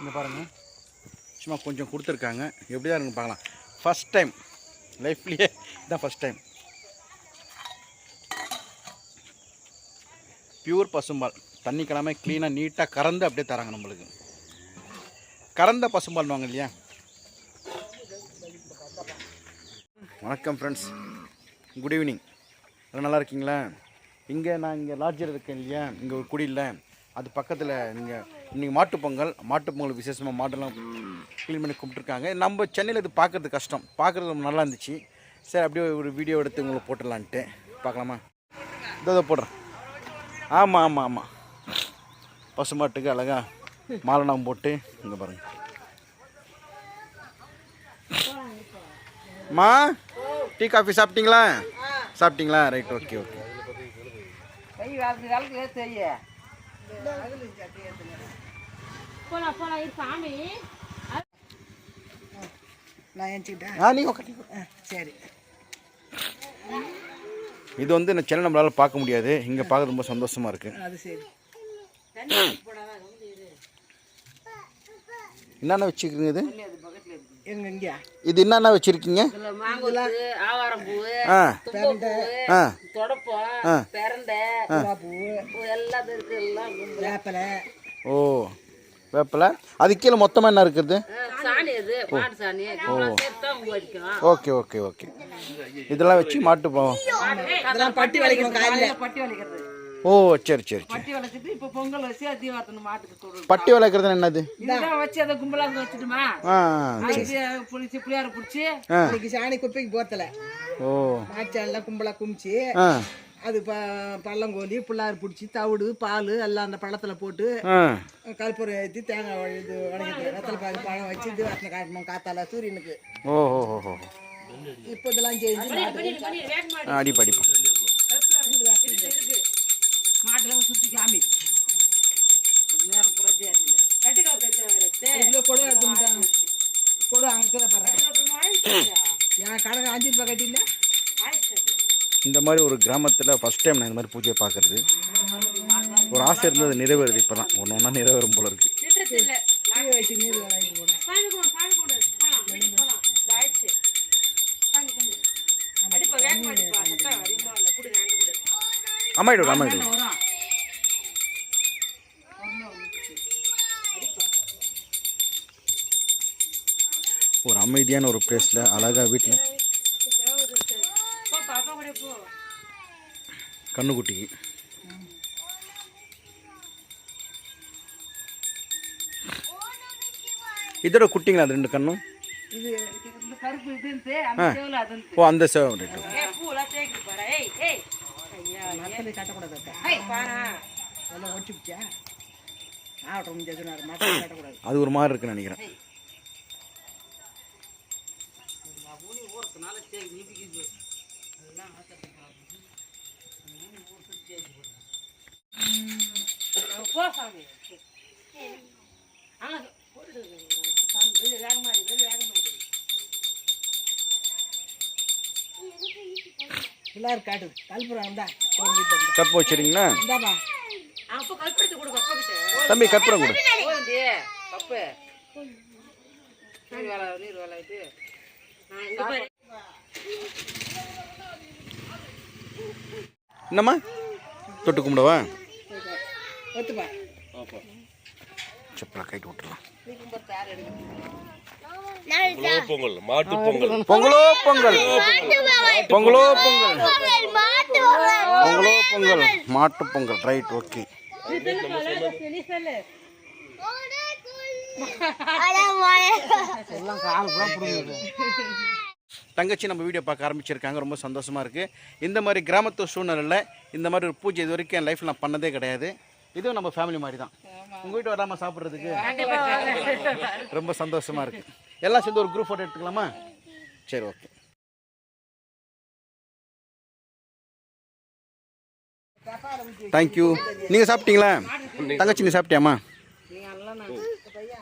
இந்த பாருங்கள் சும்மா கொஞ்சம் கொடுத்துருக்காங்க. எப்படி தான் இருக்குன்னு பார்க்கலாம். ஃபஸ்ட் டைம் லைஃப்லேயே இதான் ஃபஸ்ட் டைம் பியூர் பசும்பால். தண்ணி கிழமை க்ளீனாக நீட்டாக கறந்து அப்படியே தராங்க நம்மளுக்கு. கறந்த பசும்பால்வாங்க இல்லையா? வணக்கம் ஃப்ரெண்ட்ஸ் குட் ஈவினிங் எல்லாம் நல்லா இருக்கீங்களா? இங்கே நான் இங்கே லாட்ஜர் இருக்கேன் இல்லையா? இங்கே ஒரு குடியில் அது பக்கத்தில் நீங்கள் இன்றைக்கி மாட்டுப் பொங்கல் விசேஷமாக மாட்டெல்லாம் க்ளீன் பண்ணி கும்பிட்ருக்காங்க நம்ம சென்னையில் இது பார்க்குறது கஷ்டம். பார்க்குறது ரொம்ப நல்லா இருந்துச்சு. சரி அப்படியே ஒரு வீடியோ எடுத்து உங்களுக்கு போட்டுடலான்ட்டு. பார்க்கலாமா? இதோ இதோ போடுறேன். ஆமாம் ஆமாம் ஆமாம் பசுமாட்டுக்கு அழகா மாலனம் போட்டு இங்கே பாருங்க. மா டீ காஃபி சாப்பிட்டீங்களா? சாப்பிட்டீங்களா? ரைட் ஓகே ஓகே போலாம் போலாம் இது சாமி. நான் ஏஞ்சிக்கிட்டேன் ஆ நீங்கள் உட்காந்து சரி. இது வந்து இந்த சென்னை நம்மளால் பார்க்க முடியாது. இங்கே பார்க்க ரொம்ப சந்தோஷமாக இருக்குது அது சரி. என்னென்ன வச்சுருக்கீங்க இது? இது என்னென்ன வச்சுருக்கீங்க? ஓ வேப்பில. அது கீழே மொத்தமாக என்ன இருக்குது? Okay okay okay. இதெல்லாம் வச்சு மாட்டு போவோம் பட்டி வளைக்கணும் காலையில் பட்டி வளைக்கிறது ஓ சரி சரி பட்டி வளைச்சிட்டு இப்போ பொங்கல் வச்சு மாட்டுக்கு கொடுக்கும் பட்டி வளர்க்குறது என்னது? இதுதான் வச்சு அதை கும்பலா அங்க வச்சுட்டுமா? ஆ அதுக்கு புளிச்சு புளியார பிடிச்சி இன்னைக்கு சாணி குப்பைக்கு போத்தல ஓ. மாச்சாலாம் கும்பலா குமிச்சு அது ப பள்ளங்கோலி புள்ளார் பிடிச்சி தவிடு பால் எல்லாம் அந்த பள்ளத்தில் போட்டு கற்பூரம் ஏற்றி தேங்காய் இது வணங்கிட்டு வெத்தலை பாக்கு பழம் வச்சு இது வாசனை காட்டணும் காத்தால சூரியனுக்கு. ஓ ஓ ஓ ஓ இப்போ இதெல்லாம் செஞ்சு மாட்டுக்கு ரூபாய் கட்டில இந்த மாதிரி ஒரு கிராமத்தில் ஃபஸ்ட் டைம் நான் இந்த மாதிரி பூஜையை பார்க்குறது. ஒரு ஆசை இருந்தது நிறைவேறுது இப்போ தான் ஒன்று ஒன்றா நிறைவேறும் போல இருக்குது தீ வச்சு நீர் விளையாடி போட சாமி கொடு சாமி கொடு போலாம் வீட்டுக்கு போலாம். ஆயிடுச்சு. சாமி கொடு அடிப்பா வேகமா அடிப்பா முட்டை அடிப்பா இல்லை குடு ரெண்டு குடு. அம்மாயிடு அம்மாயிடு வரும் ஒரு அமைதியான ஒரு பிளேஸில் அழகாக வீட்டில் கண்ணுக்குட்டிக்கு இதோட குட்டிங்களா அது ரெண்டு கண்ணும்? ஓ அந்த சேவை ரைட்டு ஏய் பூலாம் தேய்க்கு பாரு. சாமி எல்லாரும் காட்டு. கல்புரம் வந்தா தோங்கிட்டு வந்து. கற்பை வச்சுருங்களா இந்தாப்பா. அப்ப கொடு கப்ப கிட்ட தம்பி கற்பூரம் கொடு. கப்பு நீர் வேலை நீர் வேலை இது என்னம்மா? தொட்டு கும்பிடவா? ஒத்துப்பா செப்பலா கைட்டு விட்டுறலாம் பொங்கல் மாட்டு பொங்கல். பொங்கலோ. பொங்கல் பொங்கலோ. பொங்கல் பொங்கலோ. பொங்கல் மாட்டு பொங்கல். ரைட் ஓகே தங்கச்சி நம்ம வீடியோ பார்க்க ஆரம்பிச்சிருக்காங்க. ரொம்ப சந்தோஷமாக இருக்குது இந்த மாதிரி கிராமத்து சூழ்நிலையில் இந்த மாதிரி ஒரு பூஜை இது வரைக்கும் என் லைஃப்பில் நான் பண்ணதே கிடையாது. இதுவும் நம்ம ஃபேமிலி மாதிரி தான் உங்கள் வீட்டு வராமல் சாப்பிட்றதுக்கு ரொம்ப சந்தோஷமாக இருக்குது எல்லாம் சேர்ந்து ஒரு குரூப் ஃபோட்டோ எடுத்துக்கலாமா? சரி ஓகே தேங்க்யூ நீங்கள் சாப்பிட்டீங்களா? தங்கச்சி நீ சாப்பிட்டியாம்மா?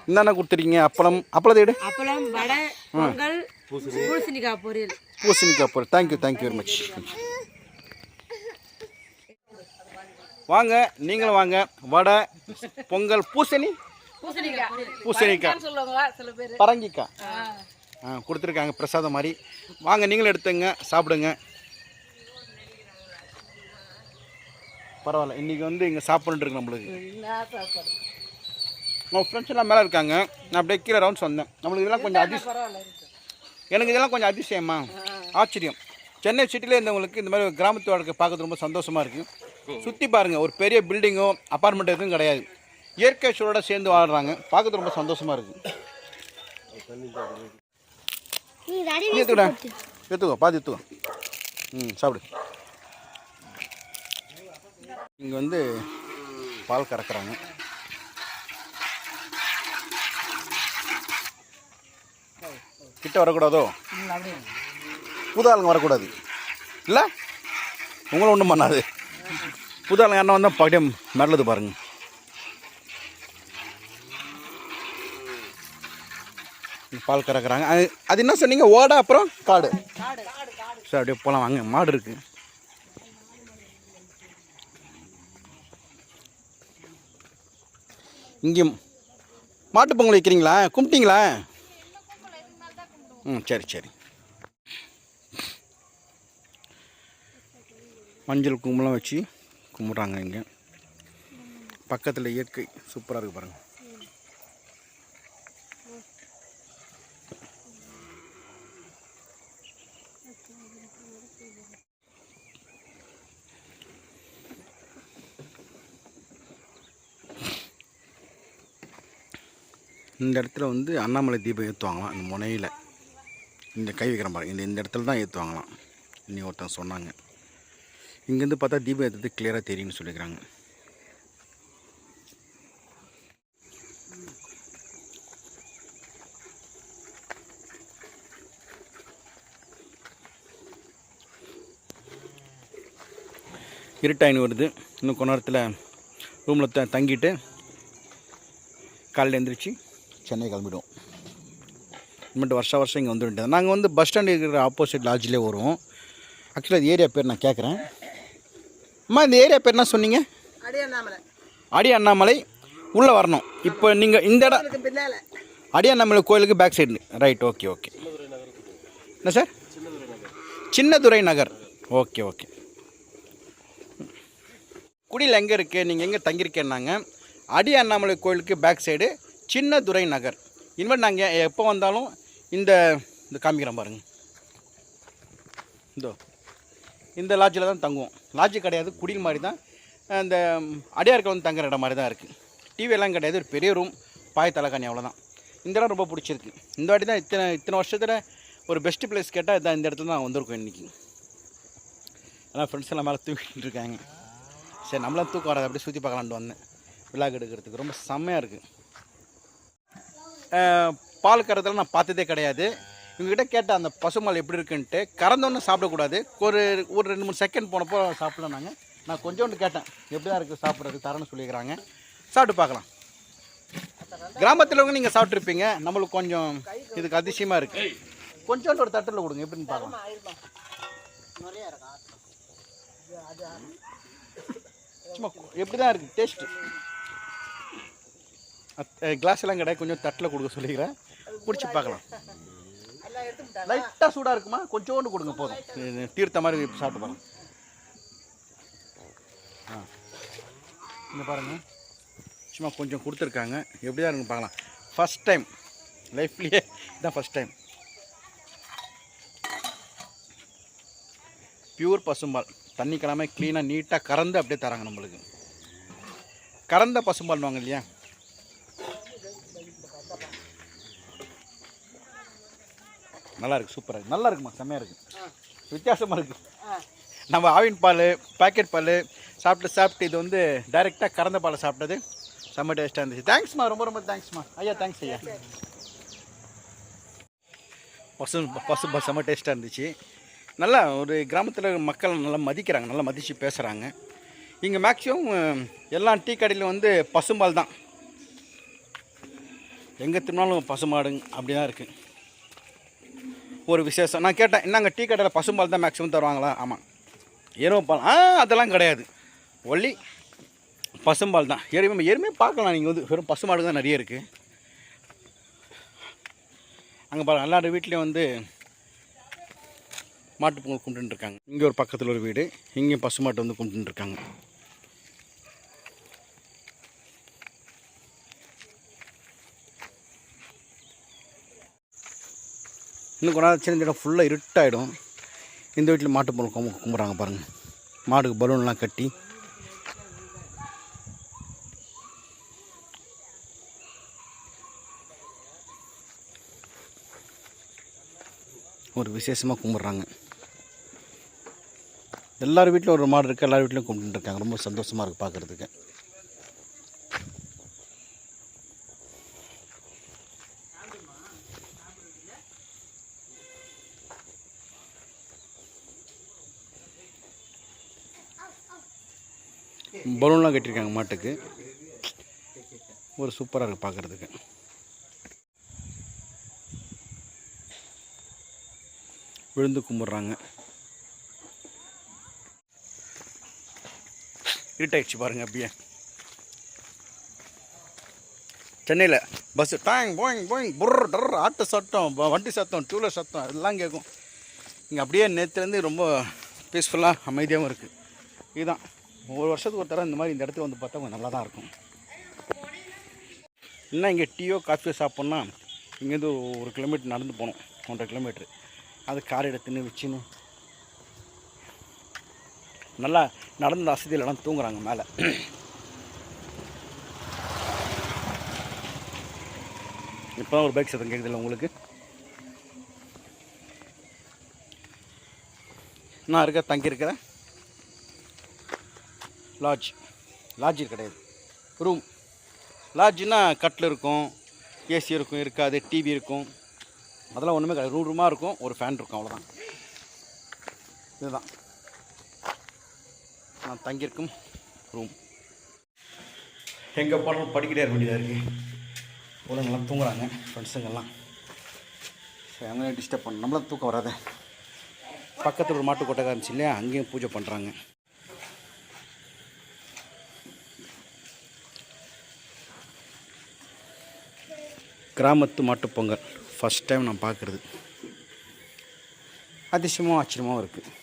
என்னென்ன கொடுத்துருக்கீங்க. அப்பளம். அப்பளத்தை எடு. அப்பளம் வடை பொங்கல் பூசணிக்காய் பொரியல். பூசணிக்காய் பொருள் தேங்க்யூ தேங்க்யூ வெரி மச் வாங்க நீங்களும் வாங்க. வடை பொங்கல் பூசணி? பூசணிக்காய். பரங்கிக்காய். ஆ. கொடுத்துருக்காங்க பிரசாதம் மாதிரி. வாங்க நீங்களும் எடுத்துங்க சாப்பிடுங்க. பரவாயில்ல இன்றைக்கி வந்து இங்கே சாப்பிட்டு இருக்கு நம்மளுக்கு. நம்ம ஃப்ரெண்ட்ஸ் எல்லாம் மேலே இருக்காங்க. நான் அப்படியே கீழே ரவுண்ட்ஸ் வந்தேன் நம்மளுக்கு இதெல்லாம் கொஞ்சம் அதிசயம் எனக்கு இதெல்லாம் கொஞ்சம் அதிசயமா? ஆச்சரியம். சென்னை சிட்டியில் இருந்தவங்களுக்கு இந்த மாதிரி கிராமத்து வாழ்க்கை பார்க்கறது ரொம்ப சந்தோஷமாக இருக்குது சுற்றி பாருங்கள் ஒரு பெரிய பில்டிங்கோ அப்பார்ட்மெண்ட் எதுவும் கிடையாது. இயற்கை சூழலோட சேர்ந்து வாழ்கிறாங்க பார்க்கறது ரொம்ப சந்தோஷமாக இருக்குது நீ எடுத்துக்கடா. எடுத்துக்கோ பாதி எடுத்துக்கோ. ம் சாப்பிடு. இங்கே வந்து பால் கறக்குறாங்க. கிட்ட வரக்கூடாதோ? புது ஆளுங்க வரக்கூடாது. இல்லை? உங்களை ஒன்றும் பண்ணாது. புது ஆளுங்க யாருன்னா வந்தால் அப்படியே மிரளுது பாருங்க. பால் கறக்குறாங்க. அது அது என்ன சொன்னீங்க? ஓடை அப்புறம் காடு. சரி அப்படியே போகலாம் வாங்க மாடு இருக்கு. இங்கேயும் மாட்டு பொங்கல் வைக்கிறீங்களா? கும்பிட்டீங்களா? ம் சரி சரி. மஞ்சள் கும்பலாம் வச்சு கும்பிட்றாங்க இங்கே. பக்கத்தில் இயற்கை சூப்பராக இருக்குது பாருங்கள் இந்த இடத்துல வந்து அண்ணாமலை தீபம் ஏற்றுவாங்களாம் இந்த முனையில். இந்த கை வைக்கிற பாருங்க இந்த இந்த இடத்துல தான் ஏற்றுவாங்களாம் இன்னி ஒருத்தன் சொன்னாங்க. இங்கேருந்து பார்த்தா தீபம் ஏற்றுறது கிளியராக தெரியும்னு சொல்லிக்கிறாங்க இருட்டாயின்னு வருது. இன்னும் கொஞ்ச நேரத்தில் ரூமில் த தங்கிட்டு காலையில் எழுந்திரிச்சு சென்னை கிளம்பிடுவோம். இனிமேட்டு வருஷம் வருஷம் இங்கே வந்து நாங்கள் வந்து பஸ் ஸ்டாண்டு இருக்கிற ஆப்போசிட் லாட்ஜிலே வருவோம். ஆக்சுவலாக அது ஏரியா பேர் நான் கேட்குறேன். அம்மா இந்த ஏரியா பேர் என்ன சொன்னீங்க? அடியே நாமல அடி அண்ணாமலை. உள்ளே வரணும். இப்போ நீங்கள் இந்த இடம் அடி அண்ணாமலை கோயிலுக்கு back side right okay okay என்ன sir Chinnadurai Nagar. Okay okay குடியில் எங்கே இருக்குது நீங்கள் எங்கே தங்கியிருக்கேன்னாங்க. அடி அண்ணாமலை கோயிலுக்கு பேக் சைடு சின்னதுரை நகர். இனிமேல் நாங்கள் எப்போ வந்தாலும் இந்த இந்த காமிக்கிறேன் பாருங்க. இதோ இந்த லாட்ஜில் தான் தங்குவோம். லாட்ஜ் கிடையாது குடில் மாதிரி தான். இந்த அடியார்கள் வந்து தங்குற இடம் மாதிரி தான் இருக்குது டிவியெல்லாம் கிடையாது ஒரு பெரிய ரூம் பாய தலைக்காணி அவ்வளோதான் இந்த இடம் ரொம்ப பிடிச்சிருக்கு. இந்த வாட்டி தான் இத்தனை இத்தனை வருஷத்தில் ஒரு பெஸ்ட் பிளேஸ் கேட்டால் இதான் இந்த இடத்துல தான் வந்திருக்கோம் இன்றைக்கி ஆனால் ஃப்ரெண்ட்ஸ் எல்லாம் மேலே தூக்கிட்டு இருக்காங்க. சரி நம்மளாம் தூக்கம் வராது அப்படியே சுற்றி பார்க்கலான்ட்டு வந்தேன். விழாக் எடுக்கிறதுக்கு ரொம்ப செம்மையாக இருக்குது பால் கறதெல்லாம் நான் பார்த்ததே கிடையாது. இவங்ககிட்ட கேட்ட அந்த பசுமால் எப்படி இருக்குன்ட்டு. கறந்தோன்னு சாப்பிடக்கூடாது. ஒரு ஒரு ரெண்டு மூணு செகண்ட் போனப்போ சாப்பிடலாம் நாங்கள் நான் கொஞ்சோண்டு கேட்டேன் எப்படி தான் இருக்குது சாப்பிட்றது? தரேன்னு சொல்லிக்கிறாங்க. சாப்பிட்டு பார்க்கலாம். கிராமத்தில் இருக்கவங்க நீங்கள் சாப்பிட்ருப்பீங்க நம்மளுக்கு கொஞ்சம் இதுக்கு அதிசயமாக இருக்குது கொஞ்சோண்டு ஒரு தட்டில் கொடுங்க எப்படின்னு பார்க்கலாம். சும்மா எப்படி தான் இருக்குது டேஸ்ட்டு கிளாஸ் எல்லாம் கிடையாது கொஞ்சம் தட்டில் கொடுக்க சொல்லிக்கிறேன். குடிச்சு பார்க்கலாம். லைட்டாக சூடாக இருக்குமா? கொஞ்சோண்டு கொடுங்க போதும். தீர்த்த மாதிரி சாப்பிட்டு பாருங்க. ஆ. இந்த பாருங்க. சும்மா கொஞ்சம் கொடுத்துருக்காங்க. எப்படி தான் இருக்குன்னு பார்க்கலாம். ஃபஸ்ட் டைம் லைஃப்லேயே இதுதான் ஃபஸ்ட் டைம் பியூர் பசும்பால். தண்ணி கிழமை க்ளீனாக நீட்டாக கறந்து அப்படியே தராங்க நம்மளுக்கு. கறந்த பசும்பால்னுவாங்க இல்லையா? நல்லா இருக்கு சூப்பராக இருக்கு. நல்லா இருக்குமா செம்மையாக இருக்கு வித்தியாசமாக இருக்கு. நம்ம ஆவின் பால் பாக்கெட் பால் சாப்பிட்டு சாப்பிட்டு இது வந்து டைரெக்டாக கறந்த பாலை சாப்பிட்டது. செம்ம டேஸ்ட்டாக இருந்துச்சு. தேங்க்ஸ்மா ரொம்ப ரொம்ப தேங்க்ஸ்மா ஐயா தேங்க்ஸ் ஐயா. பசு பசு செம்ம டேஸ்ட்டாக இருந்துச்சு. நல்லா ஒரு கிராமத்தில் மக்கள் நல்லா மதிக்கிறாங்க நல்லா மதித்து பேசுகிறாங்க இங்கே மேக்ஸிமம் எல்லா டீ கடையிலும் வந்து பசும்பால் தான். எங்கே திரும்பினாலும் பசுமாடு அப்படி தான் இருக்குது ஒரு விசேஷம். நான் கேட்டேன் என்னங்க டீ கடையில் பசும்பால் தான் மேக்ஸிமம் தருவாங்களா? ஆமாம் எருமை பால். ஆ அதெல்லாம் கிடையாது. ஒல்லி பசும்பால் தான். எருமை எருமை பார்க்கலாம் நீங்கள் வந்து. வெறும் பசுமாடு தான் நிறைய இருக்குது அங்கே பாருங்கள் எல்லாரும் வீட்லேயும் வந்து மாட்டு பொங்கல் கும்பிட்டுன்னு இருக்காங்க. இங்கே ஒரு பக்கத்தில் ஒரு வீடு. இங்கேயும் பசுமாட்டு வந்து கும்பிட்டுன்னு இன்னும் கொஞ்ச நேரம் சின்ன இடம் ஃபுல்லாக இருட்டாயிடும். இந்த வீட்டில் மாட்டு பொருள் கும்பு கும்பிட்றாங்க பாருங்கள் மாடுக்கு பலூன்லாம் கட்டி. ஒரு விசேஷமாக கும்பிட்றாங்க. எல்லார் வீட்டிலும் ஒரு மாடு இருக்குது எல்லார் வீட்லையும் கும்பிட்டுருக்காங்க ரொம்ப சந்தோஷமாக இருக்குது பார்க்குறதுக்கு பலூன்லாம் கட்டியிருக்காங்க மாட்டுக்கு. ஒரு சூப்பராக இருக்குது பார்க்குறதுக்கு விழுந்து கும்பிட்றாங்க. இருட்டாயிடுச்சு பாருங்கள் அப்படியே. சென்னையில் பஸ்ஸு டாங் போயிங் போயிங் புர் டர் ஆட்டோ சத்தம் வண்டி சத்தம் டூலர் சத்தம் எல்லாம் கேட்கும் இங்கே அப்படியே நேற்றுலேருந்து ரொம்ப பீஸ்ஃபுல்லாக அமைதியாகவும் இருக்குது இதுதான். ஒரு வருஷத்துக்கு ஒரு தடவை இந்த மாதிரி இந்த இடத்துக்கு வந்து பார்த்தா கொஞ்சம் நல்லா தான் இருக்கும். இன்னும் இங்கே டீயோ காஃபியோ சாப்பிட்னா இங்கேருந்து ஒரு கிலோமீட்டர் நடந்து போகணும் ஒன்றரை கிலோமீட்ரு அது கார் எடுத்துன்னு வச்சுன்னு. நல்லா நடந்த வசதியிலலாம் தூங்குறாங்க மேலே. இப்போ தான் ஒரு பைக் சத்தம் கேட்குதில்ல உங்களுக்கு? நான் இருக்க தங்கியிருக்கிறேன். லாட்ஜ் லாட்ஜ் கிடையாது. ரூம் லாட்ஜ்னா கட்டில் இருக்கும் ஏசி இருக்கும் இருக்காது டிவி இருக்கும். அதெல்லாம் ஒன்றுமே கிடையாது. ரூம் ரூமாக இருக்கும் ஒரு ஃபேன் இருக்கும் அவ்வளோதான் இதுதான். நான் தங்கியிருக்கும் ரூம் எங்கே போனாலும் படிக்கிட்டே இருக்க வேண்டியதாக இருக்குது பிள்ளைங்கள்லாம் தூங்குறாங்க ஃப்ரெண்ட்ஸுங்கெல்லாம் சரி அவங்களே டிஸ்டர்ப் பண்ண. நம்மளாம் தூக்கம் வராது. பக்கத்தில் ஒரு மாட்டு கொட்டகை இருந்துச்சு இல்லையா? அங்கேயும் பூஜை பண்ணுறாங்க கிராமத்து மாட்டுப் பொங்கல். ஃபஸ்ட் டைம் நான் பார்க்குறது அதிசயமாகவும் ஆச்சரியமாகவும் இருக்குது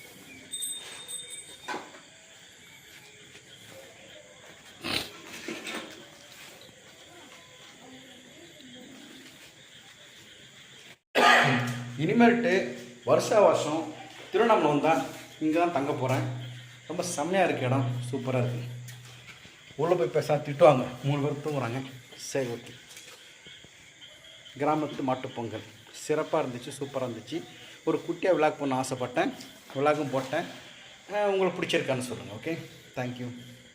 இனிமேல்ட்டு வருஷா வருஷம் திருவண்ணாமலை தான் இங்கே தான் தங்க போகிறேன் ரொம்ப செம்மையாக இருக்குது இடம். சூப்பராக இருக்குது உள்ளே போய் பேச திட்டுவாங்க. மூணு பேர் தூங்குறாங்க. சரி ஓகே கிராமத்து மாட்டுப்பொங்கல் சிறப்பாக இருந்துச்சு சூப்பராக இருந்துச்சு. ஒரு குட்டியாக விளாக் பண்ண ஆசைப்பட்டேன். விளாகும் போட்டேன். உங்களுக்கு பிடிச்சிருக்கான்னு சொல்லுங்கள் ஓகே தேங்க்யூ